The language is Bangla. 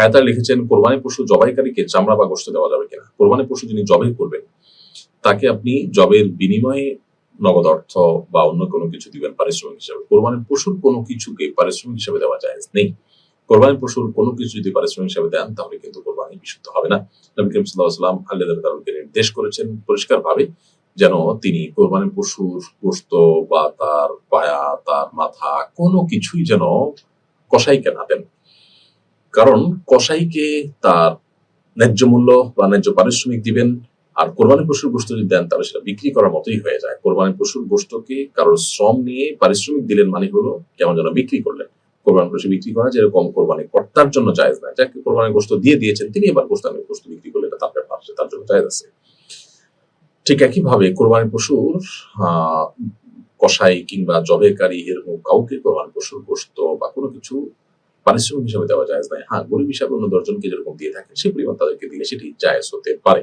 হায়াতার লিখেছেন, কোরবানি পশু জবাইকারীকে চামড়া বা গোস্ত দেওয়া যাবে কিনা? কোরবানি পশু যিনি জবাই করবেন, তাকে আপনি জবের বিনিময়ে নগদ অর্থ বা অন্য কোনো কিছু দিবেন পারিশ্রমিক হিসাবে। কোরবানির পশুর কোনো কিছুকে পারিশ্রমিক হিসাবে দেওয়া যায় নেই। কোরবানির পশুর কোনো কিছু যদি পারিশ্রমিক হিসাবে দেন, তাহলে কিন্তু কোরবানি বিশুদ্ধ হবে না। নবী করিম সাল্লাহ সাল্লাম আল্লাহ তালকে নির্দেশ করেছেন পরিষ্কার ভাবে যেন তিনি কোরবানির পশুর গোস্ত বা তার পায়া, তার মাথা কোনো কিছুই যেন কসাইকে না দেন। কারণ কসাইকে তার ন্যায্য মূল্য বা ন্যায্য পারিশ্রমিক দিবেন, আর কোরবানি পশুর গোস্ত যদি দেন, তাহলে সেটা বিক্রি করার মতোই হয়ে যায়। কোরবানি পশুর গোস্তকে কারোর শ্রম নিয়ে পারিশ্রমিক দিলেন মানে হলো কেমন যেন বিক্রি করলেন। কোরবানি পশু বিক্রি করা যেরকম কোরবানি কর্তার জন্য জায়েজ না যাকে কোরবানি গোস্ত দিয়ে দিয়েছেন, তিনি এবার গোস্তানি গোস্ত বিক্রি করলে তার ব্যাপার তার জন্য জায়েজ আছে। ঠিক একইভাবে কোরবানি পশুর কসাই কিংবা জবেকারী, এরকম কাউকে কোরবানি পশুর গোস্ত বা কোনো কিছু পারিশ্রমিক হিসাবে দেওয়া যায় নাই হ্যাঁ গরিব হিসাবে অন্য দশজনকে যেরকম দিয়ে থাকেন সে পরিমাণ তাদেরকে দিলে সেটি জায়জ হতে পারে।